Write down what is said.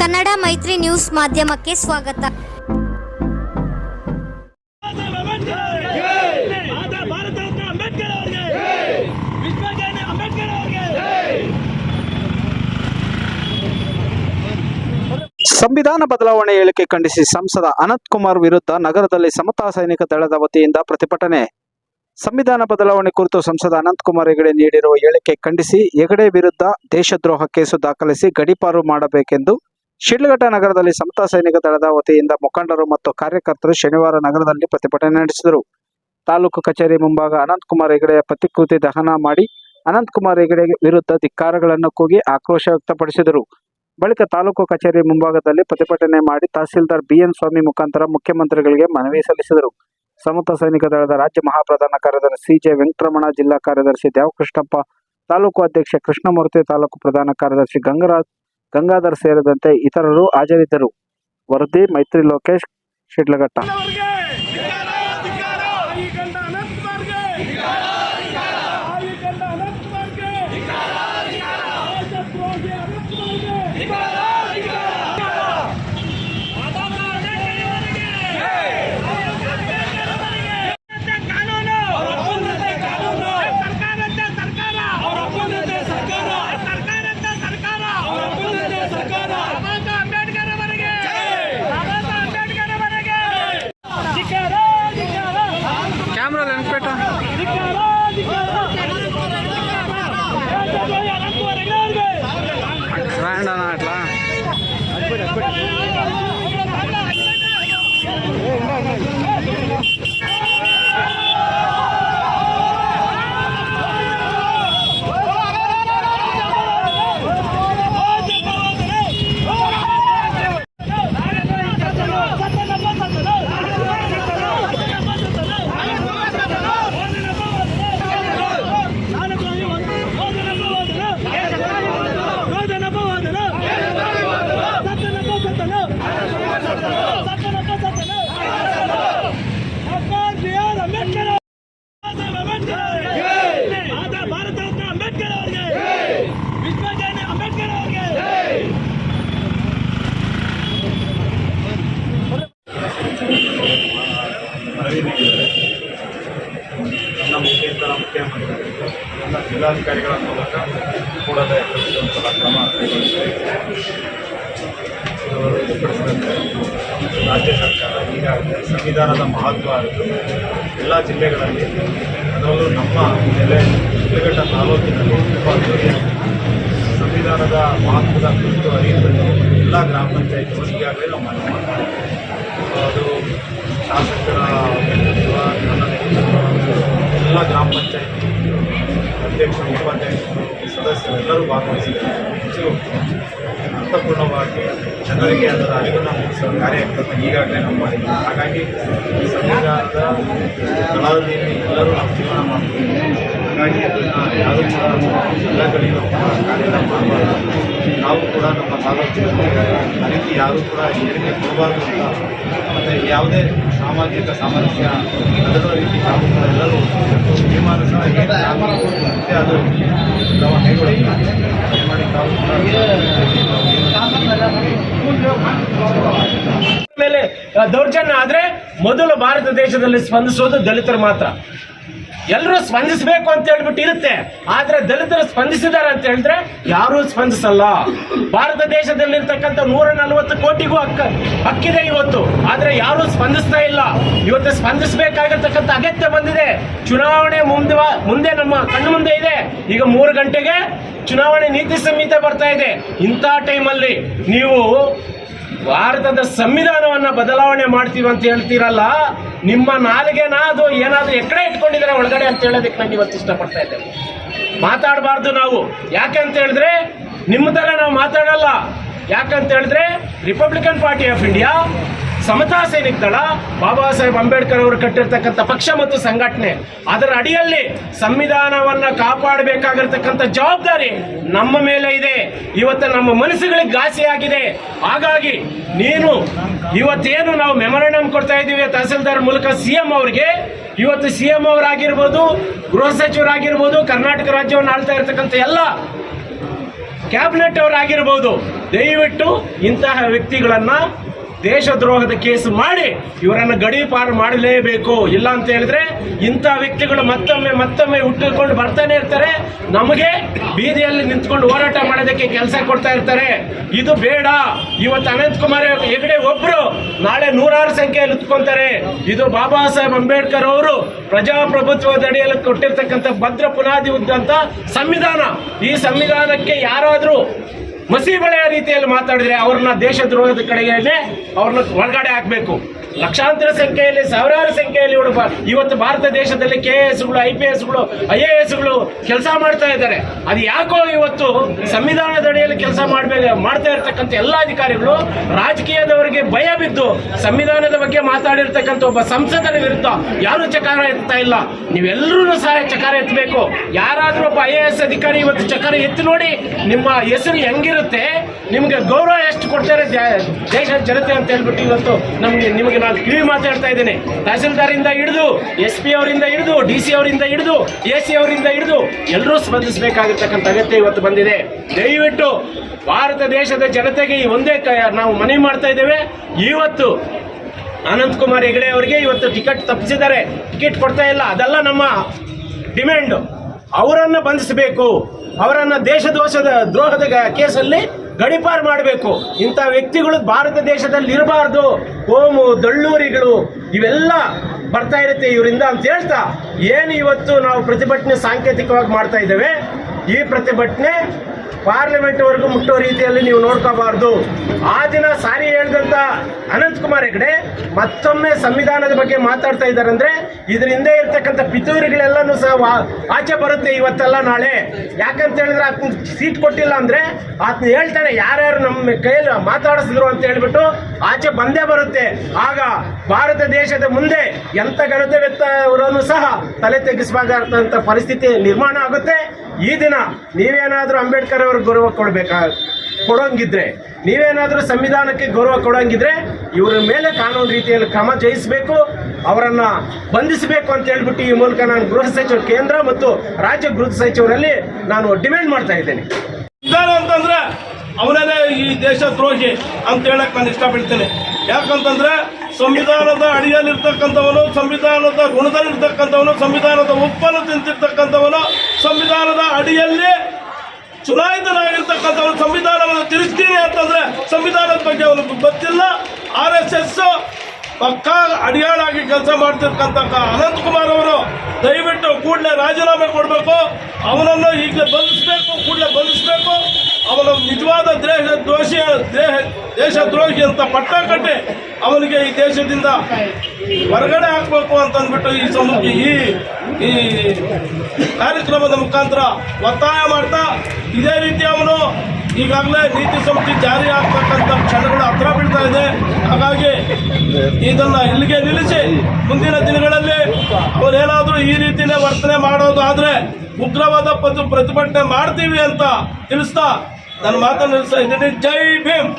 ಕನ್ನಡ ಮೈತ್ರಿ ನ್ಯೂಸ್ ಮಾಧ್ಯಮಕ್ಕೆ ಸ್ವಾಗತ. ಸಂವಿಧಾನ ಬದಲಾವಣೆ ಹೇಳಿಕೆ ಖಂಡಿಸಿ ಸಂಸದ ಅನಂತ್ ಕುಮಾರ್ ವಿರುದ್ಧ ನಗರದಲ್ಲಿ ಸಮತಾ ಸೈನಿಕ ದಳದ ವತಿಯಿಂದ ಪ್ರತಿಭಟನೆ. ಸಂವಿಧಾನ ಬದಲಾವಣೆ ಕುರಿತು ಸಂಸದ ಅನಂತಕುಮಾರ್ ಹೆಗಡೆ ನೀಡಿರುವ ಹೇಳಿಕೆ ಖಂಡಿಸಿ ಹೆಗಡೆ ವಿರುದ್ಧ ದೇಶದ್ರೋಹ ಕೇಸು ದಾಖಲಿಸಿ ಗಡಿಪಾರು ಮಾಡಬೇಕೆಂದು ಶಿಡ್ಲಘಟ್ಟ ನಗರದಲ್ಲಿ ಸಮತಾ ಸೈನಿಕ ದಳದ ವತಿಯಿಂದ ಮುಖಂಡರು ಮತ್ತು ಕಾರ್ಯಕರ್ತರು ಶನಿವಾರ ನಗರದಲ್ಲಿ ಪ್ರತಿಭಟನೆ ನಡೆಸಿದರು. ತಾಲೂಕು ಕಚೇರಿ ಮುಂಭಾಗ ಅನಂತಕುಮಾರ್ ಹೆಗಡೆಯ ಪ್ರತಿಕೃತಿ ದಹನ ಮಾಡಿ ಅನಂತಕುಮಾರ್ ಹೆಗಡೆ ವಿರುದ್ಧ ಧಿಕ್ಕಾರಗಳನ್ನು ಕೂಗಿ ಆಕ್ರೋಶ ವ್ಯಕ್ತಪಡಿಸಿದರು. ಬಳಿಕ ತಾಲೂಕು ಕಚೇರಿ ಮುಂಭಾಗದಲ್ಲಿ ಪ್ರತಿಭಟನೆ ಮಾಡಿ ತಹಸೀಲ್ದಾರ್ ಬಿಎನ್ ಸ್ವಾಮಿ ಮುಖಾಂತರ ಮುಖ್ಯಮಂತ್ರಿಗಳಿಗೆ ಮನವಿ ಸಲ್ಲಿಸಿದರು. ಸಮತ ಸೈನಿಕ ದಳದ ರಾಜ್ಯ ಮಹಾಪ್ರಧಾನ ಕಾರ್ಯದರ್ಶಿ ಸಿಜೆ ವೆಂಕಟರಮಣ, ಜಿಲ್ಲಾ ಕಾರ್ಯದರ್ಶಿ ದೇವಕೃಷ್ಣಪ್ಪ, ತಾಲೂಕು ಅಧ್ಯಕ್ಷ ಕೃಷ್ಣಮೂರ್ತಿ, ತಾಲೂಕು ಪ್ರಧಾನ ಕಾರ್ಯದರ್ಶಿ ಗಂಗರಾಜ್, ಗಂಗಾಧರ್ ಸೇರಿದಂತೆ ಇತರರು ಹಾಜರಿದ್ದರು. ವರದಿ, ಮೈತ್ರಿ ಲೋಕೇಶ್, ಶಿಡ್ಲಘಟ್ಟ ಅವರಿಗೆ ಆಯಿ ಗಂಡ ಅನಂತ್ ಕುಮಾರ್ಗೆ ಆಯಿ ಗಂಡ ಅನಂತ್ ಕುಮಾರ್ಗೆ ದೇಶದ್ರೋಹಿ ಅನಂತ್ ಕುಮಾರ್ಗೆ ಕಾನೂನು ಕಾನೂನು ಸರ್ಕಾರಕ್ಕೆ ಸರ್ಕಾರ ಸರ್ಕಾರ ಸರ್ಕಾರಕ್ಕೆ ಸರ್ಕಾರ ಸರ್ಕಾರ ಬಾಬಾ ಅಂಬೇಡ್ಕರ್ ಅವರಿಗೆ ಬಾಬಾ ಅಂಬೇಡ್ಕರ್ ಅವರಿಗೆ ಧಿಕ್ಕಾರ, ಧಿಕ್ಕಾರ. ಕ್ಯಾಮ್ರಾ ನೆನ್ಪೇಟ ಧಿಕ್ಕಾರ, ಧಿಕ್ಕಾರ. ದೇಶದ್ರೋಹಿ ಅನಂತ್ ಕುಮಾರ್ಗೆ ಅವ್ರಿಗೆ. ಅಟ್ಲಾ ಆದ ಭಾರತ ರತ್ನ ಅಂಬೇಡ್ಕರ್ ಅವರಿಗೆ ವಿಶ್ವಜ್ಞಾನಿ ಅಂಬೇಡ್ಕರ್ ಅವರಿಗೆ ಮನವಿ ನೀಡಿದ್ದಾರೆ ನನ್ನ ಮುಖೇತರ ಮುಖ್ಯಮಂತ್ರಿಗಳು ಎಲ್ಲ ಜಿಲ್ಲಾಧಿಕಾರಿಗಳ ಮೂಲಕ ಕೂಡಲೇ ಕಳಿಸುವಂತಹ ಕ್ರಮ ಕೈಗೊಳ್ಳುತ್ತೆ ರಾಜ್ಯ ಸರ್ಕಾರ ಈಗಾಗಲೇ ಸಂವಿಧಾನದ ಮಹತ್ವ ಅರಿತು ಎಲ್ಲ ಜಿಲ್ಲೆಗಳಲ್ಲಿ, ಅದರಲ್ಲೂ ನಮ್ಮ ಜಿಲ್ಲೆ ಹುಲಿಘಟ್ಟ ತಾಲೂಕಿನಲ್ಲಿ ತುಂಬ ಸಂವಿಧಾನದ ಮಹತ್ವದ ಕುರಿತು ಅರಿಯುವುದನ್ನು ಎಲ್ಲ ಗ್ರಾಮ ಪಂಚಾಯತ್ಗಳು ಈಗಾಗಲೇ ನಾವು ಮಾಡ್ತೀವಿ. ಅದು ಶಾಸಕರ ನನ್ನ ಎಲ್ಲ ಗ್ರಾಮ ಪಂಚಾಯಿತಿ ಅಧ್ಯಕ್ಷರು ಉಪಾಧ್ಯಕ್ಷರು ಸದಸ್ಯರು ಎಲ್ಲರೂ ಭಾಗವಹಿಸಿದ್ದಾರೆ ಅರ್ಥಪೂರ್ಣವಾಗಿ ಜನರಿಗೆ ಅದರ ಅರಿವನ್ನು ಮೂಡಿಸುವ ಕಾರ್ಯಕ್ರಮ ಈಗಾಗಲೇ ನಾವು ಮಾಡಿದ್ದೀವಿ ಹಾಗಾಗಿ ಸಂವಿಧಾನದ ಕಲಾವಿದಲ್ಲಿ ಎಲ್ಲರೂ ನಾವು ಜೀವನ ಮಾಡ್ತೀವಿ ಹಾಗಾಗಿ ಯಾವುದೇ ಕೂಡ ಎಲ್ಲ ಕಾರ್ಯ ಮಾಡಬಾರ್ದು ನಾವು ಕೂಡ ನಮ್ಮ ತಾಲೂಕಿನಲ್ಲಿ ಆ ರೀತಿ ಯಾರೂ ಕೂಡ ಏರಿಕೆ ಕೊಡಬಾರ್ದು ಅಂತ ಮತ್ತು ಯಾವುದೇ ಸಾಮಾಜಿಕ ಸಾಮರಸ್ಯ ಅದರ ರೀತಿ ನಾವು ಕೂಡ ಎಲ್ಲರೂ ತೀರ್ಮಾನ ಸಹ ಏನು ಆಗುತ್ತೆ ಅದು ನಾವು ಕೈಗೊಳ್ಳಿ ದಯಮಾಡಿ ತಾವು ಕೂಡ ಮೇಲೆ ದೌರ್ಜನ್ಯ ಆದ್ರೆ ಮೊದಲು ಭಾರತ ದೇಶದಲ್ಲಿ ಸ್ಪಂದಿಸೋದು ದಲಿತರು ಮಾತ್ರ. ಎಲ್ಲರೂ ಸ್ಪಂದಿಸಬೇಕು ಅಂತ ಹೇಳ್ಬಿಟ್ಟು ಇರುತ್ತೆ. ಆದ್ರೆ ದಲಿತರು ಸ್ಪಂದಿಸಿದ್ದಾರೆ ಅಂತ ಹೇಳಿದ್ರೆ ಯಾರೂ ಸ್ಪಂದಿಸಲ್ಲ. ಭಾರತ ದೇಶದಲ್ಲಿರ್ತಕ್ಕಂಥ ನೂರ ನಲವತ್ತು ಕೋಟಿಗೂ ಹಕ್ಕ ಹಕ್ಕಿದೆ ಇವತ್ತು. ಆದ್ರೆ ಯಾರೂ ಸ್ಪಂದಿಸ್ತಾ ಇಲ್ಲ. ಇವತ್ತು ಸ್ಪಂದಿಸಬೇಕಾಗಿರ್ತಕ್ಕಂಥ ಅಗತ್ಯ ಬಂದಿದೆ. ಚುನಾವಣೆ ಮುಂದೆ ಮುಂದೆ ನಮ್ಮ ಕಣ್ಣು ಮುಂದೆ ಇದೆ. ಈಗ ಮೂರು ಗಂಟೆಗೆ ಚುನಾವಣೆ ನೀತಿ ಸಂಹಿತೆ ಬರ್ತಾ ಇದೆ. ಇಂಥ ಟೈಮಲ್ಲಿ ನೀವು ಭಾರತದ ಸಂವಿಧಾನವನ್ನ ಬದಲಾವಣೆ ಮಾಡ್ತೀವಿ ಅಂತ ಹೇಳ್ತೀರಲ್ಲ, ನಿಮ್ಮ ನಾಲಿಗೆನ ಅದು ಏನಾದ್ರೂ ಎಕಡೆ ಇಟ್ಕೊಂಡಿದ್ರೆ ಒಳಗಡೆ ಅಂತ ಹೇಳೋದಕ್ಕೆ ನಾನು ಇವತ್ತು ಇಷ್ಟಪಡ್ತಾ ಇದ್ದೇನೆ. ಮಾತಾಡಬಾರ್ದು ನಾವು. ಯಾಕಂತ ಹೇಳಿದ್ರೆ, ನಿಮ್ಮ ಥರ ನಾವು ಮಾತಾಡಲ್ಲ. ಯಾಕಂತ ಹೇಳಿದ್ರೆ Republican Party of India Samata Sainik Dal Baba Saheb Ambedkar ಅವರು ಕಟ್ಟಿರ್ತಕ್ಕಂಥ ಪಕ್ಷ ಮತ್ತು ಸಂಘಟನೆ. ಅದರ ಅಡಿಯಲ್ಲಿ ಸಂವಿಧಾನವನ್ನ ಕಾಪಾಡಬೇಕಾಗಿರ್ತಕ್ಕಂಥ ಜವಾಬ್ದಾರಿ ನಮ್ಮ ಮೇಲೆ ಇದೆ. ಇವತ್ತು ನಮ್ಮ ಮನಸ್ಸುಗಳಿಗೆ ಘಾಸಿಯಾಗಿದೆ. ಹಾಗಾಗಿ ನೀನು ಇವತ್ತೇನು ನಾವು ಮೆಮೊರಂಡಮ್ ಕೊಡ್ತಾ ಇದ್ದೀವಿ ತಹಸೀಲ್ದಾರ್ ಮೂಲಕ ಸಿ ಎಂ ಅವರಿಗೆ, ಇವತ್ತು ಸಿ ಎಂ ಅವರಾಗಿರ್ಬೋದು, ಗೃಹ ಸಚಿವರಾಗಿರ್ಬೋದು, ಕರ್ನಾಟಕ ರಾಜ್ಯವನ್ನು ಆಳ್ತಾ ಇರ್ತಕ್ಕಂಥ ಎಲ್ಲ ಕ್ಯಾಬಿನೆಟ್ ಅವರಾಗಿರ್ಬೋದು, ದಯವಿಟ್ಟು ಇಂತಹ ವ್ಯಕ್ತಿಗಳನ್ನ ದೇಶದ್ರೋಹದ ಕೇಸು ಮಾಡಿ ಇವರನ್ನು ಗಡೀಪಾರು ಮಾಡಲೇಬೇಕು. ಇಲ್ಲ ಅಂತ ಹೇಳಿದ್ರೆ ಇಂಥ ವ್ಯಕ್ತಿಗಳು ಮತ್ತೊಮ್ಮೆ ಮತ್ತೊಮ್ಮೆ ಹುಟ್ಟಿಕೊಂಡು ಬರ್ತಾನೆ ಇರ್ತಾರೆ. ನಮಗೆ ಬೀದಿಯಲ್ಲಿ ನಿಂತ್ಕೊಂಡು ಹೋರಾಟ ಮಾಡೋದಕ್ಕೆ ಕೆಲಸ ಕೊಡ್ತಾ ಇರ್ತಾರೆ. ಇದು ಬೇಡ. ಇವತ್ತು ಅನಂತ್ ಕುಮಾರ್ ಹೆಗಡೆ ಒಬ್ರು ನಾಳೆ ನೂರಾರು ಸಂಖ್ಯೆಯಲ್ಲಿ ಉತ್ಕೊಂತಾರೆ ಇದು ಬಾಬಾ ಸಾಹೇಬ್ ಅಂಬೇಡ್ಕರ್ ಅವರು ಪ್ರಜಾಪ್ರಭುತ್ವದ ಅಡಿಯಲ್ಲಿ ಕೊಟ್ಟಿರ್ತಕ್ಕಂಥ ಭದ್ರ ಪುನಾದಿ ಉದ್ದಂತ ಸಂವಿಧಾನ. ಈ ಸಂವಿಧಾನಕ್ಕೆ ಯಾರಾದರೂ ಮಸೀಬಳೆಯ ರೀತಿಯಲ್ಲಿ ಮಾತಾಡಿದ್ರೆ ಅವ್ರನ್ನ ದೇಶದ್ರೋಹದ ಕಡೆಗೆ ಅವ್ರನ್ನ ಒಳಗಡೆ ಹಾಕಬೇಕು. ಲಕ್ಷಾಂತರ ಸಂಖ್ಯೆಯಲ್ಲಿ, ಸಾವಿರಾರು ಸಂಖ್ಯೆಯಲ್ಲಿ ಇವತ್ತು ಭಾರತ ದೇಶದಲ್ಲಿ ಕೆ ಎಸ್ಗಳು ಐ ಪಿ ಎಸ್ಗಳು ಐ ಎ ಎಸ್ಗಳು ಕೆಲಸ ಮಾಡ್ತಾ ಇದ್ದಾರೆ. ಅದು ಯಾಕೋ ಇವತ್ತು ಸಂವಿಧಾನದ ಅಡಿಯಲ್ಲಿ ಕೆಲಸ ಮಾಡಬೇಕು ಮಾಡ್ತಾ ಇರ್ತಕ್ಕಂಥ ಎಲ್ಲ ಅಧಿಕಾರಿಗಳು ರಾಜಕೀಯದವರಿಗೆ ಭಯ ಬಿದ್ದು ಸಂವಿಧಾನದ ಬಗ್ಗೆ ಮಾತಾಡಿರ್ತಕ್ಕಂಥ ಒಬ್ಬ ಸಂಸದರ ವಿರುದ್ಧ ಯಾರು ಚಕಾರ ಎತ್ತಾ ಇಲ್ಲ? ನೀವೆಲ್ಲರೂ ಸಹ ಚಕಾರ ಎತ್ತಬೇಕು. ಯಾರಾದರೂ ಒಬ್ಬ ಐ ಎ ಎಸ್ ಅಧಿಕಾರಿ ಇವತ್ತು ಚಕಾರ ಎತ್ತಿ ನೋಡಿ ನಿಮ್ಮ ಹೆಸರು ಹೆಂಗಿರುತ್ತೆ, ನಿಮಗೆ ಗೌರವ ಎಷ್ಟು ಕೊಡ್ತಾರೆ ದೇಶದ ಜನತೆ ಅಂತ ಹೇಳ್ಬಿಟ್ಟು ಇವತ್ತು ನಮಗೆ ನಿಮಗೆ ನಾನು ಕಿವಿ ಮಾತಾಡ್ತಾ ಇದ್ದೇನೆ. ತಹಸೀಲ್ದಾರಿಂದ ಹಿಡಿದು, ಎಸ್ ಪಿ ಅವರಿಂದ ಹಿಡಿದು, ಡಿ ಸಿ ಅವರಿಂದ ಹಿಡಿದು, ಎ ಸಿ ಅವರಿಂದ ಹಿಡಿದು ಎಲ್ಲರೂ ಸ್ಪಂದಿಸಬೇಕಾಗಿರ್ತಕ್ಕಂಥ ಅಗತ್ಯ ಇವತ್ತು ಬಂದಿದೆ. ದಯವಿಟ್ಟು ಭಾರತ ದೇಶದ ಜನತೆಗೆ ಈ ಒಂದೇ ನಾವು ಮನವಿ ಮಾಡ್ತಾ ಇದ್ದೇವೆ. ಇವತ್ತು ಅನಂತ್ ಕುಮಾರ್ ಹೆಗಡೆ ಅವರಿಗೆ ಇವತ್ತು ಟಿಕೆಟ್ ತಪ್ಪಿಸಿದ್ದಾರೆ. ಟಿಕೆಟ್ ಕೊಡ್ತಾ ಇಲ್ಲ. ಅದೆಲ್ಲ ನಮ್ಮ ಡಿಮ್ಯಾಂಡ್. ಅವರನ್ನು ಬಂಧಿಸಬೇಕು. ದೇಶ ದೇಶದೋಷದ ದ್ರೋಹದ ಕೇಸಲ್ಲಿ ಗಡಿಪಾರು ಮಾಡಬೇಕು. ಇಂಥ ವ್ಯಕ್ತಿಗಳು ಭಾರತ ದೇಶದಲ್ಲಿ ಇರಬಾರ್ದು. ಕೋಮು, ದಳ್ಳೂರಿಗಳು, ಇವೆಲ್ಲ ಬರ್ತಾ ಇರುತ್ತೆ ಇವರಿಂದ ಅಂತ ಹೇಳ್ತಾ, ಏನು ಇವತ್ತು ನಾವು ಪ್ರತಿಭಟನೆ ಸಾಂಕೇತಿಕವಾಗಿ ಮಾಡ್ತಾ ಇದ್ದೇವೆ? ಈ ಪ್ರತಿಭಟನೆ ಪಾರ್ಲಿಮೆಂಟ್ ವರೆಗೂ ಮುಟ್ಟೋ ರೀತಿಯಲ್ಲಿ ನೀವು ನೋಡ್ಕೋಬಾರ್ದು. ಆ ದಿನ ಸಾರಿ ಹೇಳಿದಂತ ಅನಂತ್ ಕುಮಾರ್ ಹೆಗಡೆ ಮತ್ತೊಮ್ಮೆ ಸಂವಿಧಾನದ ಬಗ್ಗೆ ಮಾತಾಡ್ತಾ ಇದ್ದಾರೆ ಅಂದ್ರೆ ಹಿಂದೆ ಇರ್ತಕ್ಕಂಥ ಪಿತೂರಿಗಳೆಲ್ಲನೂ ಸಹ ಆಚೆ ಬರುತ್ತೆ ಇವತ್ತೆಲ್ಲ ನಾಳೆ. ಯಾಕಂತ ಹೇಳಿದ್ರೆ ಆತನ ಸೀಟ್ ಕೊಟ್ಟಿಲ್ಲ ಅಂದ್ರೆ ಆತನ ಹೇಳ್ತಾನೆ ಯಾರ್ಯಾರು ನಮ್ಮ ಕೈಯಲ್ಲಿ ಮಾತಾಡಿಸಿದ್ರು ಅಂತ ಹೇಳ್ಬಿಟ್ಟು ಆಚೆ ಬಂದೇ ಬರುತ್ತೆ. ಆಗ ಭಾರತ ದೇಶದ ಮುಂದೆ ಎಂತ ವ್ಯಕ್ತವರನ್ನು ಸಹ ತಲೆ ತೆಗೆಸಬಾರ್ದಂತ ಪರಿಸ್ಥಿತಿ ನಿರ್ಮಾಣ ಆಗುತ್ತೆ. ಈ ದಿನ ನೀವೇನಾದ್ರೂ ಅಂಬೇಡ್ಕರ್ ಅವ್ರಿಗೆ ಗೌರವ ಕೊಡಬೇಕಾ, ಕೊಡೋಂಗಿದ್ರೆ, ನೀವೇನಾದರೂ ಸಂವಿಧಾನಕ್ಕೆ ಗೌರವ ಕೊಡೋಂಗಿದ್ರೆ, ಇವರ ಮೇಲೆ ಕಾನೂನು ರೀತಿಯಲ್ಲಿ ಕ್ರಮ ಜಯಿಸಬೇಕು, ಅವರನ್ನು ಬಂಧಿಸಬೇಕು ಅಂತ ಹೇಳ್ಬಿಟ್ಟು ಈ ಮೂಲಕ ನಾನು ಗೃಹ ಸಚಿವ ಕೇಂದ್ರ ಮತ್ತು ರಾಜ್ಯ ಗೃಹ ಸಚಿವರಲ್ಲಿ ನಾನು ಡಿಮ್ಯಾಂಡ್ ಮಾಡ್ತಾ ಇದ್ದೇನೆ. ಇದ್ದಾನೆ ಅಂತಂದ್ರೆ ಅವನೇ ಈ ದೇಶ ದ್ರೋಹಿ ಅಂತ ಹೇಳಕ್ ನಾನು ಇಷ್ಟಪಡ್ತೇನೆ. ಯಾಕಂತಂದ್ರೆ ಸಂವಿಧಾನದ ಅಡಿಯಲ್ಲಿರ್ತಕ್ಕಂಥವನು, ಸಂವಿಧಾನದ ಋಣದಲ್ಲಿರ್ತಕ್ಕಂಥವನು, ಸಂವಿಧಾನದ ಉಪ್ಪನ್ನು ತಿಂತಿರ್ತಕ್ಕಂಥವನು ಸಂವಿಧಾನದ ಅಡಿಯಲ್ಲಿ ಚುನಾಯಿತನಾಗಿರ್ತಕ್ಕಂಥವನು ಸಂವಿಧಾನವನ್ನು ತಿಳಿಸ್ತೀನಿ ಅಂತಂದ್ರೆ ಸಂವಿಧಾನದ ಬಗ್ಗೆ ಅವನಿಗೆ ಗೊತ್ತಿಲ್ಲ. ಆರ್ ಎಸ್ ಎಸ್ ಪಕ್ಕಾ ಅಡಿಯಾಳಾಗಿ ಕೆಲಸ ಮಾಡ್ತಿರ್ತಕ್ಕಂಥ ಅನಂತ್ ಕುಮಾರ್ ಅವರು ದಯವಿಟ್ಟು ಕೂಡಲೇ ರಾಜೀನಾಮೆ ಕೊಡಬೇಕು. ಅವನನ್ನು ಈಗಲೇ ಬಂಧಿಸಬೇಕು, ಕೂಡಲೇ ಬಂಧಿಸಬೇಕು. ಅವನ ನಿಜವಾದ ದೇಹ, ದೇಶದ್ರೋಹಿ ಅಂತ ಪಟ್ಟ ಕಟ್ಟೆ ಅವನಿಗೆ ಈ ದೇಶದಿಂದ ಹೊರಗಡೆ ಹಾಕಬೇಕು ಅಂತಂದ್ಬಿಟ್ಟು ಈ ಸಮ ಈ ಈ ಕಾರ್ಯಕ್ರಮದ ಮುಖಾಂತರ ಒತ್ತಾಯ ಮಾಡ್ತಾ ಇದೇ ರೀತಿ ಅವನು ಈಗಾಗಲೇ ನೀತಿ ಸಂಸ್ಥೆ ಜಾರಿ ಆಗ್ತಕ್ಕಂಥ ಕ್ಷಣಗಳು ಹತ್ರ ಬೀಳ್ತಾ ಇದೆ. ಹಾಗಾಗಿ ಇದನ್ನ ಇಲ್ಲಿಗೆ ನಿಲ್ಲಿಸಿ ಮುಂದಿನ ದಿನಗಳಲ್ಲಿ ಅವರೇನಾದರೂ ಈ ರೀತಿಯೇ ವರ್ತನೆ ಮಾಡೋದಾದರೆ ಉಗ್ರವಾದ ಪ್ರತಿಭಟನೆ ಮಾಡ್ತೀವಿ ಅಂತ ತಿಳಿಸ್ತಾ ನನ್ನ ಮಾತನ್ನು ನಿಲ್ಲಿಸ್ತಾ ಇದ್ದೀನಿ ಜೈ ಭೀಮ್